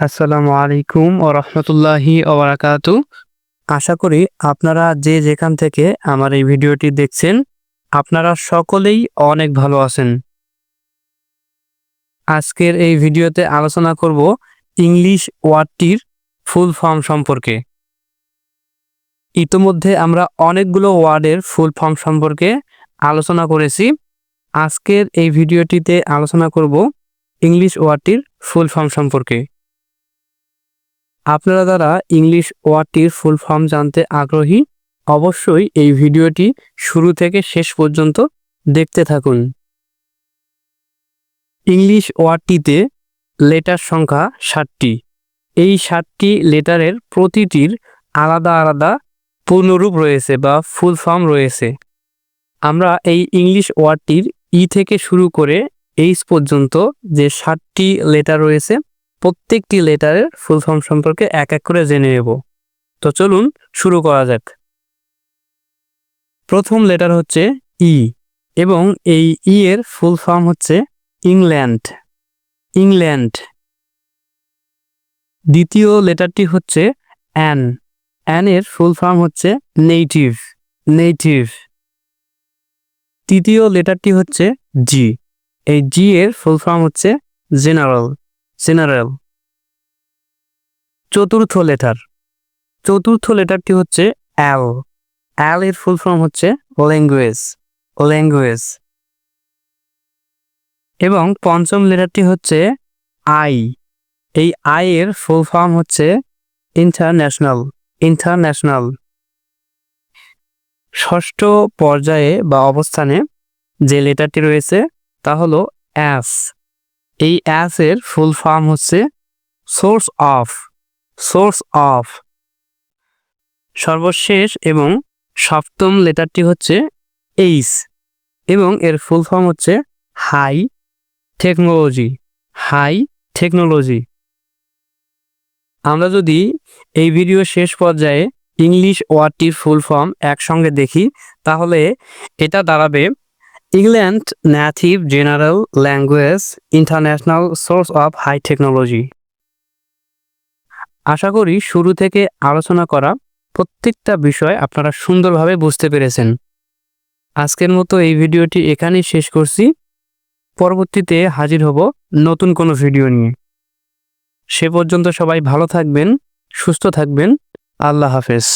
আসসালামু আলাইকুম ও রহমতুল্লাহি ওবরাকাতু আশা করি আপনারা যে যেখান থেকে আমার এই ভিডিওটি দেখছেন, আপনারা সকলেই অনেক ভালো আছেন। আজকের এই ভিডিওতে আলোচনা করব ইংলিশ ওয়ার্ডটির ফুল ফর্ম সম্পর্কে। ইতোমধ্যে আমরা অনেকগুলো ওয়ার্ডের ফুল ফর্ম সম্পর্কে আলোচনা করেছি। আজকের এই ভিডিওটিতে আলোচনা করব ইংলিশ ওয়ার্ডটির ফুল ফর্ম সম্পর্কে। আপনারা যারা ইংলিশ ওয়ার্ডটির ফুল ফর্ম জানতে আগ্রহী, অবশ্যই এই ভিডিওটি শুরু থেকে শেষ পর্যন্ত দেখতে থাকুন। ইংলিশ ওয়ার্ডটিতে লেটার সংখ্যা ষাটটি। এই ষাটটি লেটারের প্রতিটির আলাদা আলাদা পূর্ণরূপ রয়েছে বা ফুল ফর্ম রয়েছে। আমরা এই ইংলিশ ওয়ার্ডটির ই থেকে শুরু করে এইচ পর্যন্ত যে ষাটটি লেটার রয়েছে প্রত্যেকটি লেটারের ফুল ফর্ম সম্পর্কে এক এক করে জেনে নেব। তো চলুন শুরু করা যাক। প্রথম লেটার হচ্ছে ই এবং এই ই এর ফুল ফর্ম হচ্ছে ইংল্যান্ড ইংল্যান্ড দ্বিতীয় লেটারটি হচ্ছে অ্যান অ্যান এর ফুল ফর্ম হচ্ছে নেটিভ নেটিভ তৃতীয় লেটারটি হচ্ছে জি এই জি এর ফুল ফর্ম হচ্ছে জেনারেল জেনারেল। চতুর্থ লেটার। চতুর্থ লেটারটি হচ্ছে অ্যাল অ্যাল এর ফুল ফর্ম হচ্ছে ল্যাঙ্গুয়েজ ল্যাঙ্গুয়েজ এবং পঞ্চম লেটারটি হচ্ছে আই এই আই এর ফুল ফর্ম হচ্ছে ইন্টারন্যাশনাল ইন্টারন্যাশনাল ষষ্ঠ পর্যায়ে বা অবস্থানে যে লেটারটি রয়েছে তা হলো অ্যাস এই অ্যাস এর ফুল ফর্ম হচ্ছে সোর্স অফ সোর্স অফ। সর্বশেষ এবং সপ্তম লেটারটি হচ্ছে এইস এবং এর ফুল ফর্ম হচ্ছে হাই টেকনোলজি হাই টেকনোলজি। আমরা যদি এই ভিডিও শেষ পর্যায়ে ইংলিশ ওয়ার্ডটির ফুল ফর্ম একসঙ্গে দেখি, তাহলে এটা দাঁড়াবে England native general language international source of high technology আশা করি শুরু থেকে আলোচনা করা প্রত্যেকটা বিষয় আপনারা সুন্দরভাবে বুঝতে পেরেছেন। আজকের মতো এই ভিডিওটি এখানেই শেষ করছি। পরবর্তীতে হাজির হব নতুন কোনো ভিডিও নিয়ে। সে পর্যন্ত সবাই ভালো থাকবেন, সুস্থ থাকবেন। আল্লাহ হাফেজ।